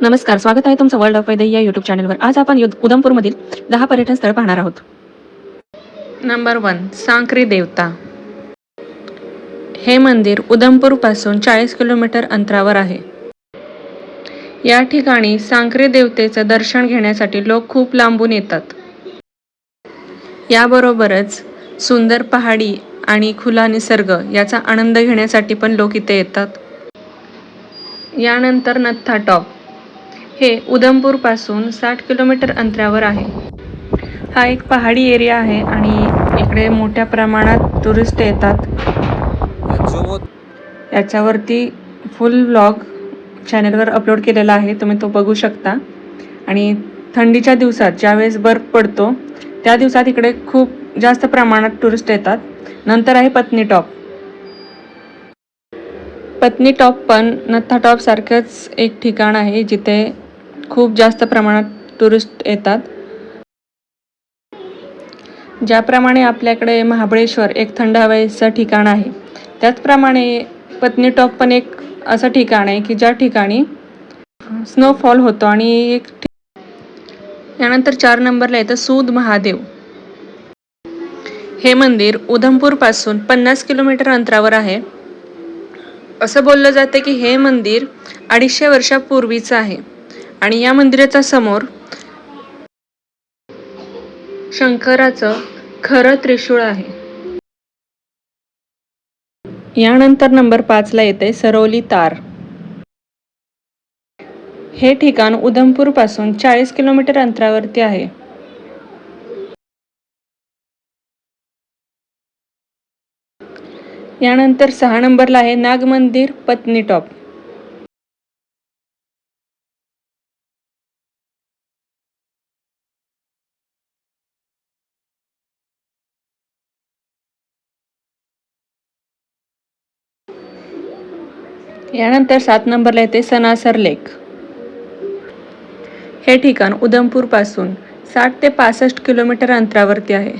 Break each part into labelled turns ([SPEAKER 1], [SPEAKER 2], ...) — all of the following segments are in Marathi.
[SPEAKER 1] नमस्कार स्वागत आहे तुमचं वर्ल्ड ऑफ वैद्य या युट्यूब चॅनलवर आज आपण युद- उधमपूरमधील दहा पर्यटन स्थळ पाहणार आहोत. नंबर वन सांक्री देवता. हे मंदिर उधमपूरपासून चाळीस किलोमीटर अंतरावर आहे. या ठिकाणी सांक्री देवतेचं दर्शन घेण्यासाठी लोक खूप लांबून येतात. याबरोबरच सुंदर पहाडी आणि खुला निसर्ग याचा आनंद घेण्यासाठी पण लोक इथे येतात. यानंतर नत्था टॉप. हे उधमपूरपासून साठ किलोमीटर अंतरावर आहे. हा एक पहाडी एरिया आहे आणि इकडे मोठ्या प्रमाणात टुरिस्ट येतात. याच्यावरती फुल व्लॉग चॅनलवर अपलोड केलेला आहे तुम्ही तो बघू शकता. आणि थंडीच्या दिवसात ज्यावेळेस बर्फ पडतो त्या दिवसात इकडे खूप जास्त प्रमाणात टुरिस्ट येतात. नंतर आहे पत्नी टॉप. पत्नी टॉप पण नत्था टॉपसारखंच एक ठिकाण आहे जिथे खूप जास्त प्रमाणात टुरिस्ट येतात. ज्याप्रमाणे आपल्याकडे महाबळेश्वर एक थंड हवेचं ठिकाण आहे. त्याचप्रमाणे पत्नी टॉप पण एक असं ठिकाण आहे की ज्या ठिकाणी स्नोफॉल होतो आणि एक यानंतर चार नंबरला येतं सूद महादेव. हे मंदिर उधमपूरपासून पन्नास किलोमीटर अंतरावर आहे. असं बोललं जातं की हे मंदिर अडीचशे वर्षापूर्वीचं आहे. आणि या मंदिराच्या समोर शंकराचं खरं त्रिशूळ आहे. यानंतर नंबर पाचला येते सरोली तार. हे ठिकाण उधमपूरपासून चाळीस किलोमीटर अंतरावरती आहे. यानंतर सहा नंबरला आहे नाग मंदिर पत्नी टॉप. यानंतर सात नंबरला येते सनासर लेक हे ठिकाण उधमपूरपासून साठ ते पासष्ट किलोमीटर अंतरावरती आहे.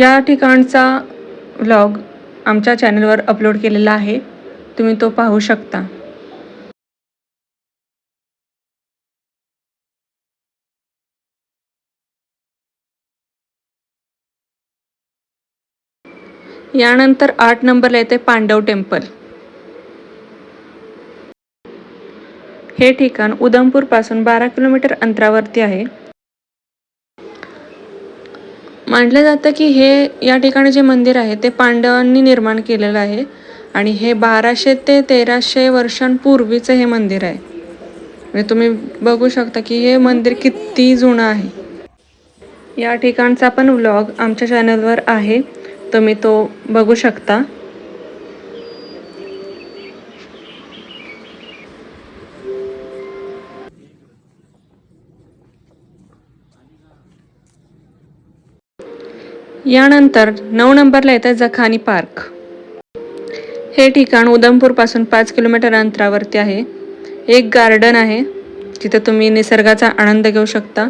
[SPEAKER 1] या ठिकाणचा व्लॉग आमच्या चॅनलवर अपलोड केलेला आहे. तुम्ही तो पाहू शकता. यानंतर आठ नंबरला येते पांडव टेम्पल. हे ठिकाण उधमपूरपासून बारा किलोमीटर अंतरावरती आहे. मानलं जातं की हे या ठिकाणी जे मंदिर आहे ते पांडवांनी निर्माण केलेलं आहे आणि हे बाराशे ते तेराशे वर्षांपूर्वीचं हे मंदिर आहे. म्हणजे तुम्ही बघू शकता की हे मंदिर किती जुनं आहे. या ठिकाणचा पण व्लॉग आमच्या चॅनलवर आहे. तुम्ही तो बघू शकता. यानंतर नऊ नंबरला येतं जखानी पार्क. हे ठिकाण उधमपूरपासून पाच किलोमीटर अंतरावरती आहे. एक गार्डन आहे. जिथे तुम्ही निसर्गाचा आनंद घेऊ शकता.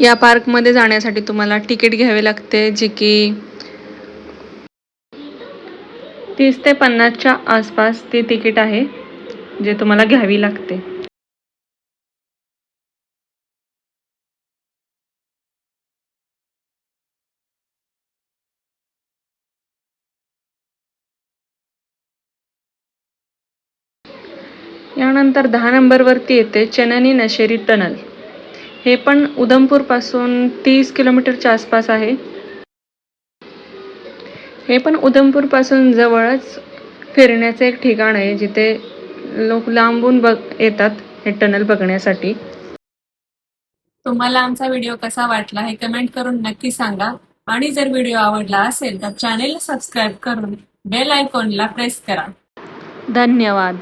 [SPEAKER 1] या पार्कमध्ये जाण्यासाठी तुम्हाला तिकीट घ्यावे लागते जे की तीस ते पन्नासच्या आसपास ती तिकीट आहे जे तुम्हाला घ्यावी लागते. यानंतर दहा नंबरवरती येते चननी नशेरी टनल. हे पण उधमपूरपासून तीस किलोमीटरच्या आसपास आहे. हे पण उधमपूरपासून जवळच फिरण्याचं एक ठिकाण आहे जिथे लोक लांबून बघ येतात हे टनल बघण्यासाठी.
[SPEAKER 2] तुम्हाला आमचा व्हिडिओ कसा वाटला हे कमेंट करून नक्की सांगा. आणि जर व्हिडिओ आवडला असेल तर चॅनेलला सबस्क्राईब करून बेल आयकॉनला प्रेस करा.
[SPEAKER 1] धन्यवाद.